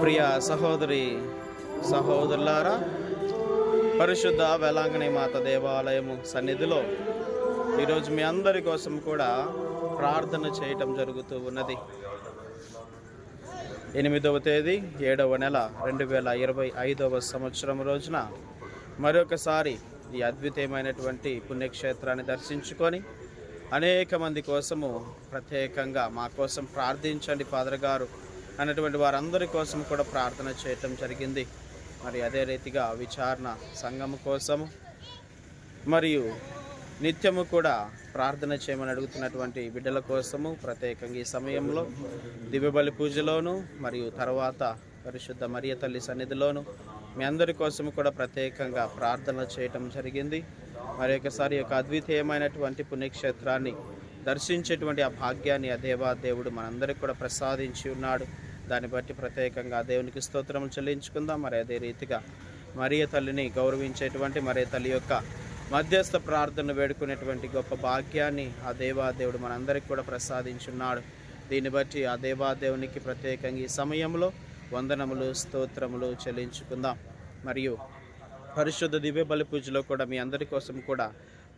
ప్రియ సహోదరి సహోదరులారా పరిశుద్ధ వేలాంగణి మాత దేవాలయము సన్నిధిలో ఈరోజు మీ అందరి కోసం కూడా ప్రార్థన చేయటం జరుగుతూ ఉన్నది. ఎనిమిదవ తేదీ ఏడవ నెల రెండు వేల ఇరవై ఐదవ సంవత్సరం రోజున మరొకసారి ఈ అద్వితీయమైనటువంటి పుణ్యక్షేత్రాన్ని దర్శించుకొని అనేక మంది కోసము ప్రత్యేకంగా మా కోసం ప్రార్థించండి ఫాదర్ గారు. అన్నటువంటి వారందరి కోసం కూడా ప్రార్థన చేయటం జరిగింది. మరి అదే రీతిగా విచారణ సంఘం కోసము మరియు నిత్యము కూడా ప్రార్థన చేయమని అడుగుతున్నటువంటి బిడ్డల కోసము ప్రత్యేకంగా ఈ సమయంలో దివ్యబలి పూజలోను మరియు తర్వాత పరిశుద్ధ మరియ తల్లి సన్నిధిలోను మీ అందరి కోసము కూడా ప్రత్యేకంగా ప్రార్థన చేయటం జరిగింది. మరి ఒకసారి యొక్క అద్వితీయమైనటువంటి పుణ్యక్షేత్రాన్ని దర్శించేటువంటి ఆ భాగ్యాన్ని ఆ దేవా దేవుడు మనందరికీ కూడా ప్రసాదించి ఉన్నాడు. దాన్ని బట్టి ప్రత్యేకంగా దేవునికి స్తోత్రములు చెల్లించుకుందాం. మరి అదే రీతిగా మరియ తల్లిని గౌరవించేటువంటి మరియ తల్లి యొక్క మధ్యస్థ ప్రార్థన వేడుకునేటువంటి గొప్ప భాగ్యాన్ని ఆ దేవాదేవుడు మనందరికి కూడా ప్రసాదించున్నాడు. దీన్ని బట్టి ఆ దేవాదేవునికి ప్రత్యేకంగా ఈ సమయంలో వందనములు స్తోత్రములు చెల్లించుకుందాం. మరియు పరిశుద్ధ దివ్య బలి పూజలో కూడా మీ అందరి కోసం కూడా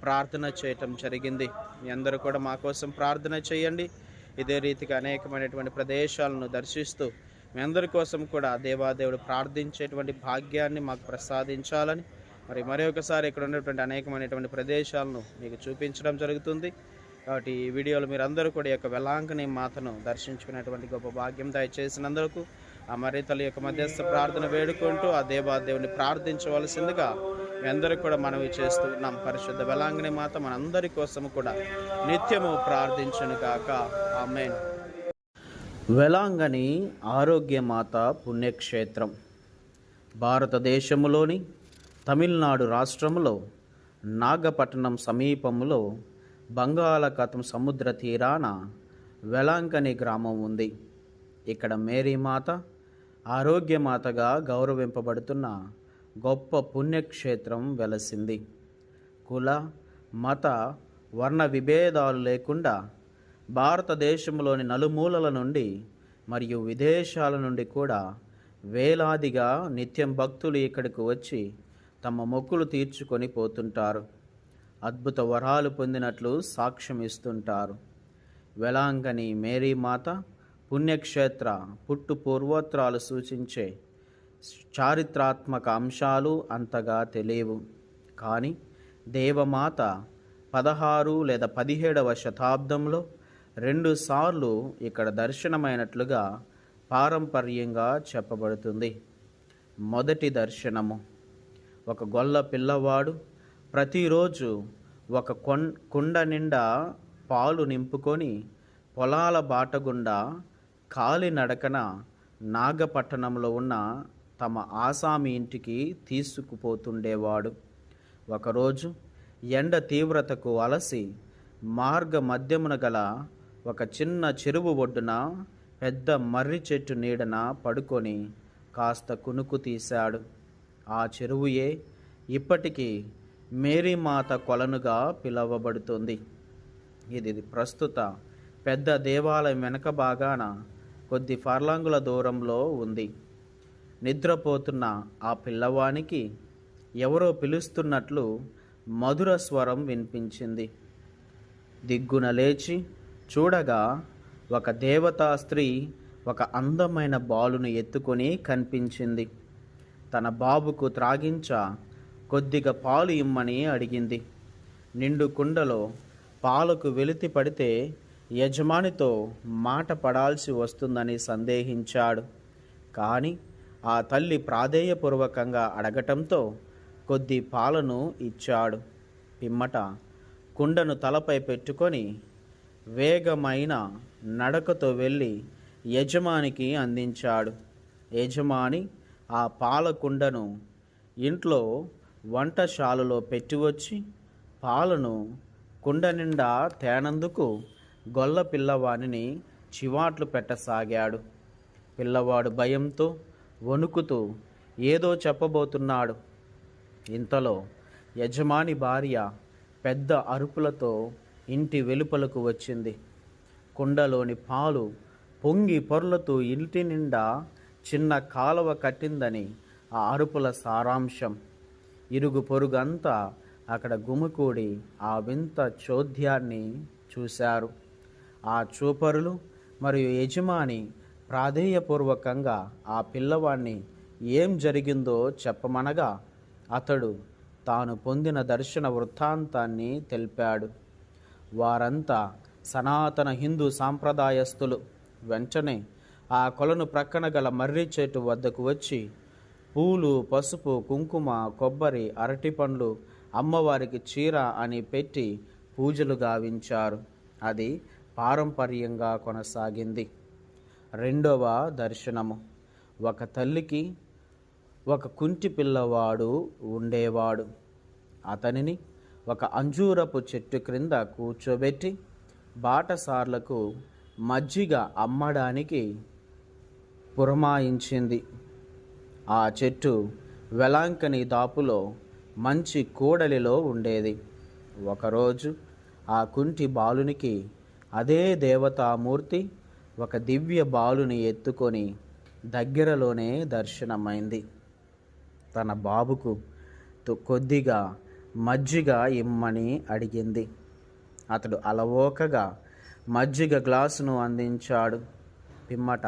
ప్రార్థన చేయటం జరిగింది. మీ అందరూ కూడా మా కోసం ప్రార్థన చేయండి. ఇదే రీతిగా అనేకమైనటువంటి ప్రదేశాలను దర్శిస్తూ మీ అందరి కోసం కూడా దేవాదేవుడు ప్రార్థించేటువంటి భాగ్యాన్ని మాకు ప్రసాదించాలని మరి మరి ఒకసారి ఇక్కడ ఉన్నటువంటి అనేకమైనటువంటి ప్రదేశాలను మీకు చూపించడం జరుగుతుంది. కాబట్టి ఈ వీడియోలో మీరు అందరూ కూడా ఈ యొక్క వెలాంకని మాతను దర్శించుకునేటువంటి గొప్ప భాగ్యం దయచేసినందుకు ఆ మరితల తల్లి యొక్క మధ్యస్థ ప్రార్థన వేడుకుంటూ ఆ దేవాదేవుని ప్రార్థించవలసిందిగా మీ అందరికి కూడా మనవి చేస్తూ ఉన్నాం. పరిశుద్ధ వెలాంగిని మాత మనందరి కోసం కూడా నిత్యము ప్రార్థించను కాక వెలాంగని ఆరోగ్యమాత పుణ్యక్షేత్రం. భారతదేశములోని తమిళనాడు రాష్ట్రంలో నాగపట్టణం సమీపంలో బంగాళాఖాతం సముద్ర తీరాన వెలాంకని గ్రామం ఉంది. ఇక్కడ మేరీమాత ఆరోగ్యమాతగా గౌరవింపబడుతున్న గొప్ప పుణ్యక్షేత్రం వెలసింది. కుల మత వర్ణ విభేదాలు లేకుండా భారతదేశంలోని నలుమూలల నుండి మరియు విదేశాల నుండి కూడా వేలాదిగా నిత్యం భక్తులు ఇక్కడికి వచ్చి తమ మొక్కులు తీర్చుకొని పోతుంటారు. అద్భుత వరాలు పొందినట్లు సాక్ష్యం ఇస్తుంటారు. వెలాంగని మేరీమాత పుణ్యక్షేత్ర పుట్టు పూర్వోత్తరాలు సూచించే చారిత్రాత్మక అంశాలు అంతగా తెలియవు. కానీ దేవమాత పదహారు లేదా పదిహేడవ శతాబ్దంలో రెండుసార్లు ఇక్కడ దర్శనమైనట్లుగా పారంపర్యంగా చెప్పబడుతుంది. మొదటి దర్శనము. ఒక గొల్ల పిల్లవాడు ప్రతిరోజు ఒక కొన్ కుండ నిండా పాలు నింపుకొని పొలాల బాట గుండా కాలినడకన నాగపట్టణంలో ఉన్న తమ ఆసామి ఇంటికి తీసుకుపోతుండేవాడు. ఒకరోజు ఎండ తీవ్రతకు అలసి మార్గ మధ్యమున గల ఒక చిన్న చెరువు ఒడ్డున పెద్ద మర్రి చెట్టు నీడన పడుకొని కాస్త కునుకు తీశాడు. ఆ చెరువుయే ఇప్పటికీ మేరీమాత కొలనుగా పిలువబడుతుంది. ఇది ప్రస్తుత పెద్ద దేవాలయం వెనక భాగాన కొద్ది ఫర్లాంగుల దూరంలో ఉంది. నిద్రపోతున్న ఆ పిల్లవానికి ఎవరో పిలుస్తున్నట్లు మధుర స్వరం వినిపించింది. దిగ్గున లేచి చూడగా ఒక దేవతా స్త్రీ ఒక అందమైన బాలును ఎత్తుకొని కనిపించింది. తన బాబుకు త్రాగించ కొద్దిగా పాలు ఇమ్మని అడిగింది. నిండు కుండలో పాలకు వెలితి పడితే యజమానితో మాట పడాల్సి వస్తుందని సందేహించాడు. కానీ ఆ తల్లి ప్రాధేయపూర్వకంగా అడగటంతో కొద్ది పాలను ఇచ్చాడు. పిమ్మట కుండను తలపై పెట్టుకొని వేగమైన నడకతో వెళ్ళి యజమానికి అందించాడు. యజమాని ఆ పాలకుండను ఇంట్లో వంటశాలలో పెట్టివచ్చి పాలను కుండ నిండా తేనందుకు గొల్ల పిల్లవాణిని చివాట్లు పెట్టసాగాడు. పిల్లవాడు భయంతో వణుకుతూ ఏదో చెప్పబోతున్నాడు. ఇంతలో యజమాని భార్య పెద్ద అరుపులతో ఇంటి వెలుపలకు వచ్చింది. కుండలోని పాలు పొంగి పొర్లుతూ ఇంటి నిండా చిన్న కాలువ కట్టిందని ఆ అరుపుల సారాంశం. ఇరుగు పొరుగంతా అక్కడ గుమికూడి ఆ వింత చోద్యాన్ని చూశారు. ఆ చూపరులు మరియు యజమాని ప్రాధేయపూర్వకంగా ఆ పిల్లవాణ్ణి ఏం జరిగిందో చెప్పమనగా అతడు తాను పొందిన దర్శన వృత్తాంతాన్ని తెలిపాడు. వారంతా సనాతన హిందూ సాంప్రదాయస్తులు. వెంటనే ఆ కొలను ప్రక్కన గల మర్రి చెట్టు వద్దకు వచ్చి పూలు పసుపు కుంకుమ కొబ్బరి అరటిపండ్లు అమ్మవారికి చీర అని పెట్టి పూజలు గావించారు. అది పారంపర్యంగా కొనసాగింది. రెండవ దర్శనము. ఒక తల్లికి ఒక కుంటి పిల్లవాడు ఉండేవాడు. అతనిని ఒక అంజూరపు చెట్టు క్రింద కూర్చోబెట్టి బాటసార్లకు మజ్జిగ అమ్మడానికి పురమాయించింది. ఆ చెట్టు వెలాంకని దాపులో మంచి కూడలిలో ఉండేది. ఒకరోజు ఆ కుంటి బాలునికి అదే దేవతామూర్తి ఒక దివ్య బాలుని ఎత్తుకొని దగ్గరలోనే దర్శనమైంది. తన బాబుకు తో- కొద్దిగా మజ్జిగ ఇమ్మని అడిగింది. అతడు అలవోకగా మజ్జిగ గ్లాసును అందించాడు. పిమ్మట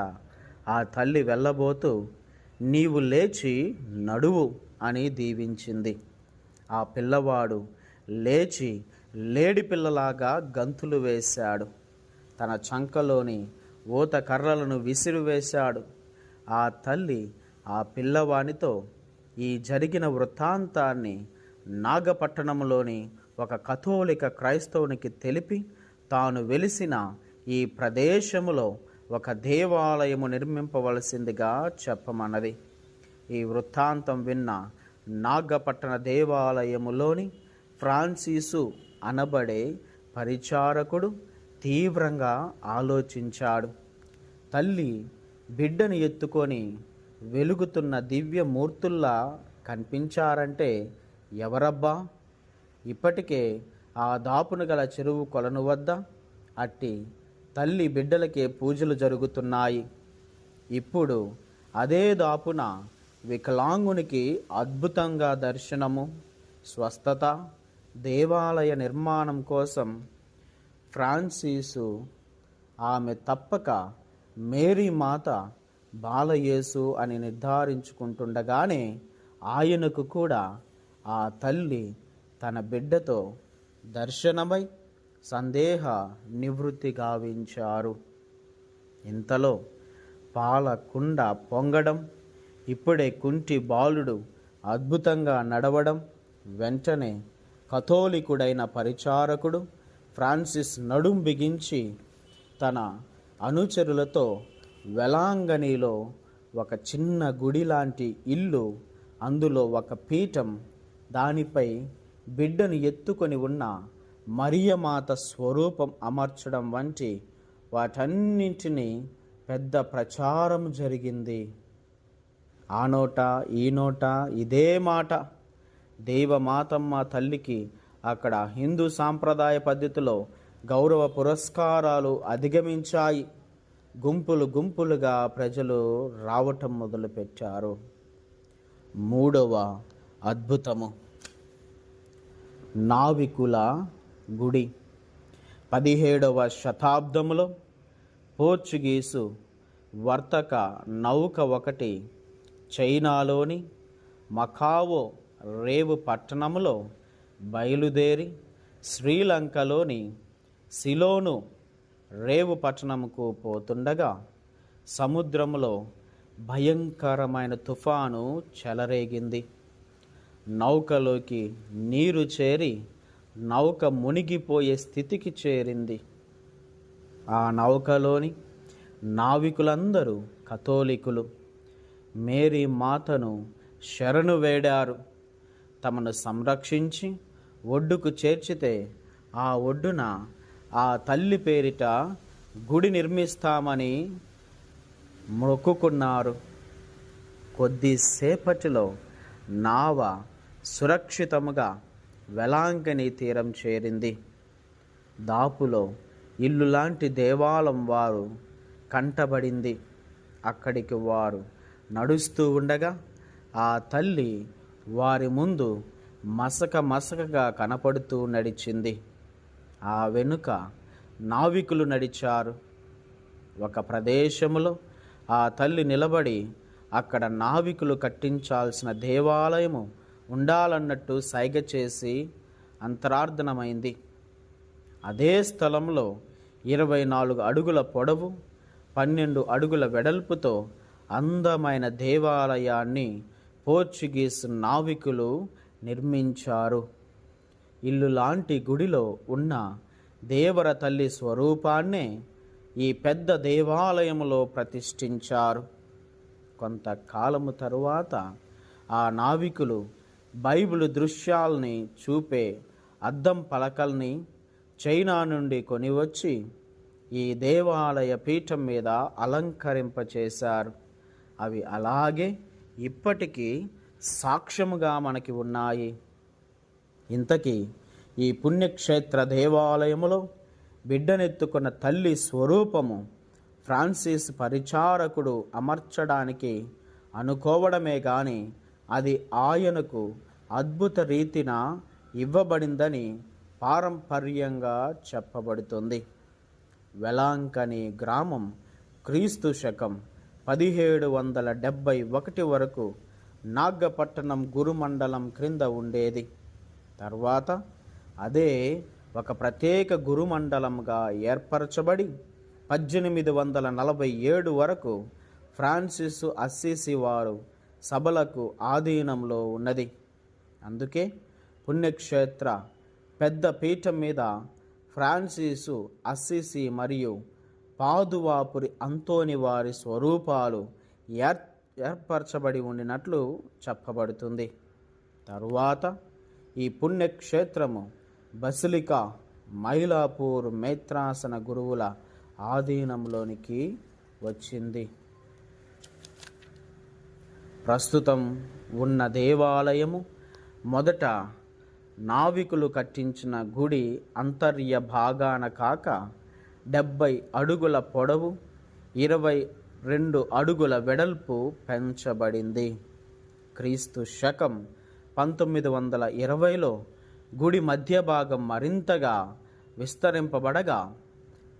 ఆ తల్లి వెళ్ళబోతూ నీవు లేచి నడువు అని దీవించింది. ఆ పిల్లవాడు లేచి లేడి పిల్లలాగా గంతులు వేశాడు. తన చంకలోని ఊత కర్రలను విసిరివేశాడు ఆ తల్లి ఆ పిల్లవానితో ఈ జరిగిన వృత్తాంతాన్ని నాగపట్టణంలోని ఒక కథోలిక క్రైస్తవునికి తెలిపి తాను వెలిసిన ఈ ప్రదేశములో ఒక దేవాలయము నిర్మింపవలసిందిగా చెప్పమన్నది. ఈ వృత్తాంతం విన్న నాగపట్టణ దేవాలయములోని ఫ్రాన్సిసు అనబడే పరిచారకుడు తీవ్రంగా ఆలోచించాడు. తల్లి బిడ్డను ఎత్తుకొని వెలుగుతున్న దివ్య మూర్తుల్లా కనిపించారంటే ఎవరబ్బా? ఇప్పటికే ఆ దాపును గల చెరువు కొలను వద్ద అట్టి తల్లి బిడ్డలకే పూజలు జరుగుతున్నాయి. ఇప్పుడు అదే దాపున వికలాంగునికి అద్భుతంగా దర్శనము స్వస్థత దేవాలయ నిర్మాణం కోసం ఫ్రాన్సీసు ఆమె తప్పక మేరీ మాత బాలయేసు అని నిర్ధారించుకుంటుండగానే ఆయనకు కూడా ఆ తల్లి తన బిడ్డతో దర్శనమై సందేహ నివృత్తి గావించారు. ఇంతలో పాల కుండ పొంగడం ఇప్పుడే కుంటి బాలుడు అద్భుతంగా నడవడం వెంటనే కథోలికుడైన పరిచారకుడు ఫ్రాన్సిస్ నడుం బిగించి తన అనుచరులతో వెలాంగనీలో ఒక చిన్న గుడి లాంటి ఇల్లు అందులో ఒక పీఠం దానిపై బిడ్డను ఎత్తుకొని ఉన్న మరియమాత స్వరూపం అమర్చడం వంటి వాటన్నింటినీ పెద్ద ప్రచారం జరిగింది. ఆ నోట ఈ నోట ఇదే మాట. దేవమాతమ్మ తల్లికి అక్కడ హిందూ సాంప్రదాయ పద్ధతిలో గౌరవ పురస్కారాలు అధిగమించాయి. గుంపులు గుంపులుగా ప్రజలు రావటం మొదలుపెట్టారు. మూడవ అద్భుతము. నావికుల గుడి. పదిహేడవ శతాబ్దములో పోర్చుగీసు వర్తక నౌక ఒకటి చైనాలోని మకావో రేవు పట్టణములో బయలుదేరి శ్రీలంకలోని సిలోను రేవు పట్టణముకు పోతుండగా సముద్రంలో భయంకరమైన తుఫాను చెలరేగింది. నౌకలోకి నీరు చేరి నౌక మునిగిపోయే స్థితికి చేరింది. ఆ నౌకలోని నావికులందరూ కథోలికులు. మేరీ మాతను శరణు వేడారు. తమను సంరక్షించి ఒడ్డుకు చేర్చితే ఆ ఒడ్డున ఆ తల్లి పేరిట గుడి నిర్మిస్తామని మొక్కుకున్నారు. కొద్దిసేపటిలో నావ సురక్షితముగా వెలాంకని తీరం చేరింది. దాపులో ఇల్లు లాంటి దేవాలయం వారు కంటబడింది. అక్కడికి వారు నడుస్తూ ఉండగా ఆ తల్లి వారి ముందు మసక మసకగా కనపడుతూ నడిచింది. ఆ వెనుక నావికులు నడిచారు. ఒక ప్రదేశములో ఆ తల్లి నిలబడి అక్కడ నావికులు కట్టించాల్సిన దేవాలయము ఉండాలన్నట్టు సైగ చేసి అంతరార్థనమైంది అదే స్థలంలో ఇరవై నాలుగు అడుగుల పొడవు పన్నెండు అడుగుల వెడల్పుతో అందమైన దేవాలయాన్ని పోర్చుగీస్ నావికులు నిర్మించారు. ఇల్లు లాంటి గుడిలో ఉన్న దేవర తల్లి స్వరూపాన్నే ఈ పెద్ద దేవాలయంలో ప్రతిష్ఠించారు. కొంతకాలము తరువాత ఆ నావికులు బైబిల్ దృశ్యాల్ని చూపే అద్దం పలకల్ని చైనా నుండి కొనివచ్చి ఈ దేవాలయ పీఠం మీద అలంకరింపచేశారు. అవి అలాగే ఇప్పటికీ సాక్ష్యముగా మనకి ఉన్నాయి. ఇంతకీ ఈ పుణ్యక్షేత్ర దేవాలయములో బిడ్డనెత్తుకున్న తల్లి స్వరూపము ఫ్రాన్సిస్ పరిచారకుడు అమర్చడానికి అనుకోవడమే కానీ అది ఆయనకు అద్భుత రీతిన ఇవ్వబడిందని పారంపర్యంగా చెప్పబడుతుంది. వెలాంకని గ్రామం క్రీస్తు శకం పదిహేడు వందల డెబ్భై ఒకటి వరకు నాగపట్టణం గురుమండలం క్రింద ఉండేది. తర్వాత అదే ఒక ప్రత్యేక గురుమండలంగా ఏర్పరచబడి పద్దెనిమిది వందల నలభై ఏడు వరకు ఫ్రాన్సిస్ అస్సిసి వారు సభలకు ఆధీనంలో ఉన్నది. అందుకే పుణ్యక్షేత్ర పెద్ద పీఠం మీద ఫ్రాన్సిసు అస్సిసి మరియు పాదువాపురి అంతోని వారి స్వరూపాలు ఏర్ ఏర్పరచబడి ఉండినట్లు చెప్పబడుతుంది. తరువాత ఈ పుణ్యక్షేత్రము బసిలికా మైలాపూర్ మేత్రాసన గురువుల ఆధీనంలోనికి వచ్చింది. ప్రస్తుతం ఉన్న దేవాలయము మొదట నావికులు కట్టించిన గుడి అంతర్య భాగాన కాక డెబ్బై అడుగుల పొడవు ఇరవై రెండు అడుగుల వెడల్పు పెంచబడింది. క్రీస్తు శకం పంతొమ్మిది వందల ఇరవైలో గుడి మధ్య భాగం మరింతగా విస్తరింపబడగా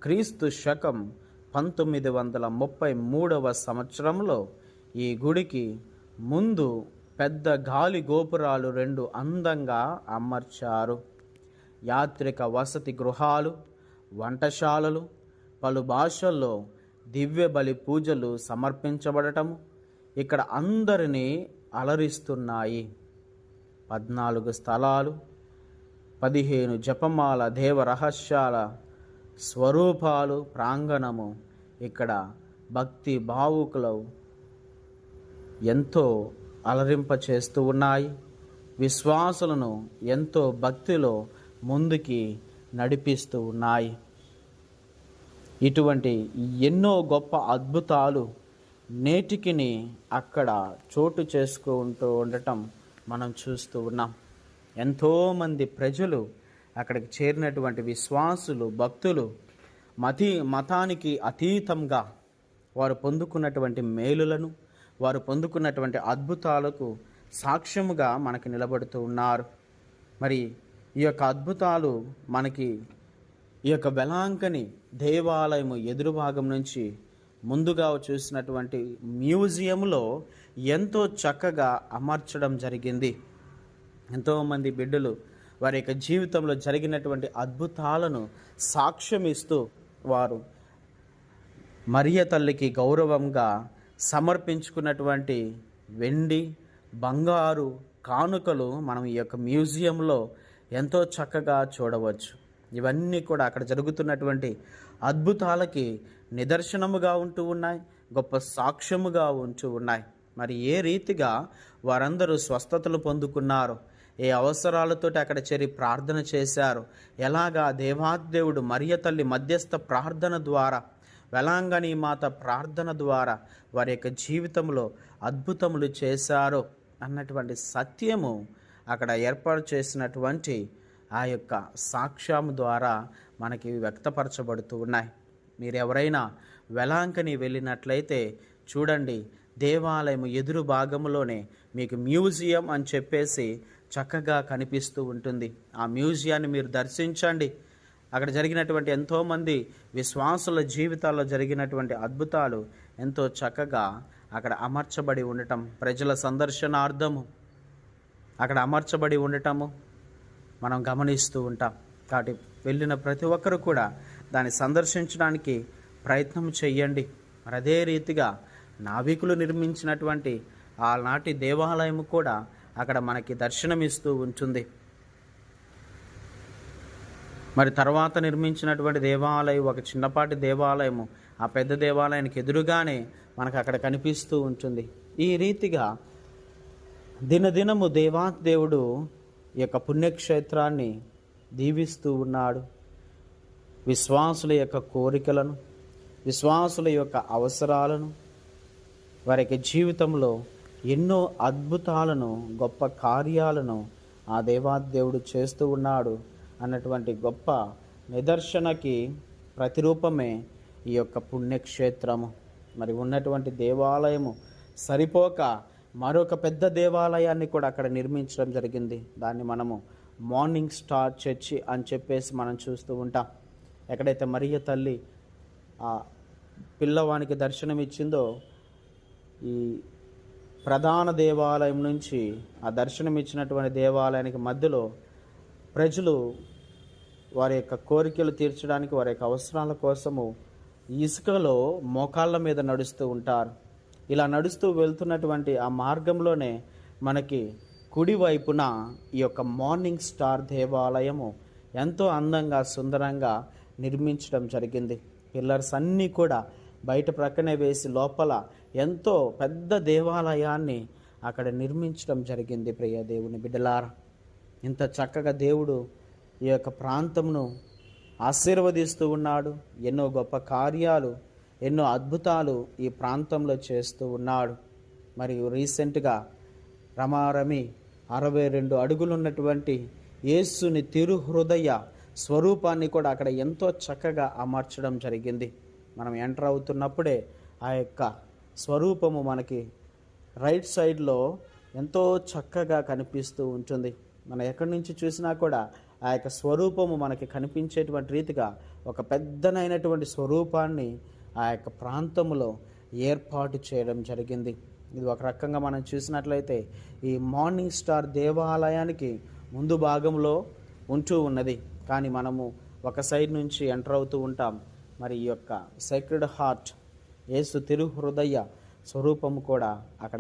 క్రీస్తు శకం పంతొమ్మిది వందల ముప్పై మూడవ సంవత్సరంలో ఈ గుడికి ముందు పెద్ద గాలి గోపురాలు రెండు అందంగా అమర్చారు. యాత్రిక వసతి గృహాలు వంటశాలలు పలు భాషల్లో దివ్య బలి పూజలు సమర్పించబడటము ఇక్కడ అందరినీ అలరిస్తున్నాయి. పద్నాలుగు స్థలాలు పదిహేను జపమాల దేవ రహస్యాల స్వరూపాలు ప్రాంగణము ఇక్కడ భక్తి భావుకులు ఎంతో అలరింప చేస్తూ ఉన్నాయి. విశ్వాసులను ఎంతో భక్తిలో ముందుకి నడిపిస్తూ ఉన్నాయి. ఇటువంటి ఎన్నో గొప్ప అద్భుతాలు నేటికిని అక్కడ చోటు చేసుకుంటూ ఉండటం మనం చూస్తూ ఉన్నాం. ఎంతోమంది ప్రజలు అక్కడికి చేరినటువంటి విశ్వాసులు భక్తులు మతి మతానికి అతీతంగా వారు పొందుకున్నటువంటి మేలులను వారు పొందుకున్నటువంటి అద్భుతాలకు సాక్ష్యముగా మనకి నిలబడుతూ ఉన్నారు. మరి ఈ యొక్క అద్భుతాలు మనకి ఈ యొక్క వెలాంకని దేవాలయము ఎదురు భాగం నుంచి ముందుగా చూసినటువంటి మ్యూజియంలో ఎంతో చక్కగా అమర్చడం జరిగింది. ఎంతోమంది బిడ్డలు వారి యొక్క జీవితంలో జరిగినటువంటి అద్భుతాలను సాక్ష్యమిస్తూ వారు మరియ తల్లికి గౌరవంగా సమర్పించుకున్నటువంటి వెండి బంగారు కానుకలు మనం ఈ యొక్క మ్యూజియంలో ఎంతో చక్కగా చూడవచ్చు. ఇవన్నీ కూడా అక్కడ జరుగుతున్నటువంటి అద్భుతాలకి నిదర్శనముగా ఉంటూ ఉన్నాయి గొప్ప సాక్ష్యముగా ఉంటూ ఉన్నాయి. మరి ఏ రీతిగా వారందరూ స్వస్థతలు పొందుకున్నారు ఏ అవసరాలతోటి అక్కడ చేరి ప్రార్థన చేశారు ఎలాగా దేవాదేవుడు మరియ తల్లి మధ్యస్థ ప్రార్థన ద్వారా వెలాంగణి మాత ప్రార్థన ద్వారా వారి యొక్క జీవితంలో అద్భుతములు చేశారు అన్నటువంటి సత్యము అక్కడ ఏర్పాటు చేసినటువంటి ఆ యొక్క సాక్ష్యం ద్వారా మనకి వ్యక్తపరచబడుతూ ఉన్నాయి. మీరు ఎవరైనా వెలాంకని వెళ్ళినట్లయితే చూడండి దేవాలయం ఎదురు భాగంలోనే మీకు మ్యూజియం అని చెప్పేసి చక్కగా కనిపిస్తూ ఉంటుంది. ఆ మ్యూజియాన్ని మీరు దర్శించండి. అక్కడ జరిగినటువంటి ఎంతోమంది విశ్వాసుల జీవితాల్లో జరిగినటువంటి అద్భుతాలు ఎంతో చక్కగా అక్కడ అమర్చబడి ఉండటం ప్రజల సందర్శనార్థము అక్కడ అమర్చబడి ఉండటము మనం గమనిస్తూ ఉంటాం. కాబట్టి వెళ్ళిన ప్రతి ఒక్కరు కూడా దాన్ని సందర్శించడానికి ప్రయత్నం చేయండి మరి అదే రీతిగా నావికులు నిర్మించినటువంటి ఆనాటి దేవాలయం కూడా అక్కడ మనకి దర్శనమిస్తూ ఉంటుంది. మరి తర్వాత నిర్మించినటువంటి దేవాలయం ఒక చిన్నపాటి దేవాలయము ఆ పెద్ద దేవాలయానికి ఎదురుగానే మనకు అక్కడ కనిపిస్తూ ఉంటుంది. ఈ రీతిగా దినదినము దేవాదేవుడు ఈ యొక్క పుణ్యక్షేత్రాన్ని దీవిస్తూ ఉన్నాడు. విశ్వాసుల యొక్క కోరికలను విశ్వాసుల యొక్క అవసరాలను వారికి జీవితంలో ఎన్నో అద్భుతాలను గొప్ప కార్యాలను ఆ దేవాదేవుడు చేస్తూ ఉన్నాడు. అన్నటువంటి గొప్ప నిదర్శనకి ప్రతిరూపమే ఈ యొక్క పుణ్యక్షేత్రము. మరి ఉన్నటువంటి దేవాలయము సరిపోక మరొక పెద్ద దేవాలయాన్ని కూడా అక్కడ నిర్మించడం జరిగింది. దాన్ని మనము మార్నింగ్ స్టార్ చర్చి అని చెప్పేసి మనం చూస్తూ ఉంటాం. ఎక్కడైతే మరియ తల్లి ఆ పిల్లవానికి దర్శనం ఇచ్చిందో ఈ ప్రధాన దేవాలయం నుంచి ఆ దర్శనం ఇచ్చినటువంటి దేవాలయానికి మధ్యలో ప్రజలు వారి యొక్క కోరికలు తీర్చడానికి వారి యొక్క అవసరాల కోసము ఇసుకలో మోకాళ్ళ మీద నడుస్తూ ఉంటారు. ఇలా నడుస్తూ వెళ్తున్నటువంటి ఆ మార్గంలోనే మనకి కుడి వైపున ఈ యొక్క మార్నింగ్ స్టార్ దేవాలయము ఎంతో అందంగా సుందరంగా నిర్మించడం జరిగింది. పిల్లర్స్ అన్నీ కూడా బయట ప్రక్కనే వేసి లోపల ఎంతో పెద్ద దేవాలయాన్ని అక్కడ నిర్మించడం జరిగింది ప్రియ దేవుని బిడ్డలారా. ఇంత చక్కగా దేవుడు ఈ యొక్క ప్రాంతంను ఆశీర్వదిస్తూ ఉన్నాడు. ఎన్నో గొప్ప కార్యాలు ఎన్నో అద్భుతాలు ఈ ప్రాంతంలో చేస్తూ ఉన్నాడు. మరియు రీసెంట్గా రమారమి అరవై రెండు అడుగులున్నటువంటి యేసుని తిరు హృదయ స్వరూపాన్ని కూడా అక్కడ ఎంతో చక్కగా అమర్చడం జరిగింది. మనం ఎంటర్ అవుతున్నప్పుడే ఆ యొక్క స్వరూపము మనకి రైట్ సైడ్లో ఎంతో చక్కగా కనిపిస్తూ ఉంటుంది. మనం ఎక్కడి నుంచి చూసినా కూడా ఆ యొక్క స్వరూపము మనకి కనిపించేటువంటి రీతిగా ఒక పెద్దనైనటువంటి స్వరూపాన్ని ఆ యొక్క ప్రాంతంలో ఏర్పాటు చేయడం జరిగింది. ఇది ఒక రకంగా మనం చూసినట్లయితే ఈ మార్నింగ్ స్టార్ దేవాలయానికి ముందు భాగంలో ఉంటూ ఉన్నది. కానీ మనము ఒక సైడ్ నుంచి ఎంటర్ అవుతూ ఉంటాం. మరి ఈ యొక్క సైక్రెడ్ హార్ట్ ఏసు తిరు హృదయ స్వరూపము కూడా అక్కడ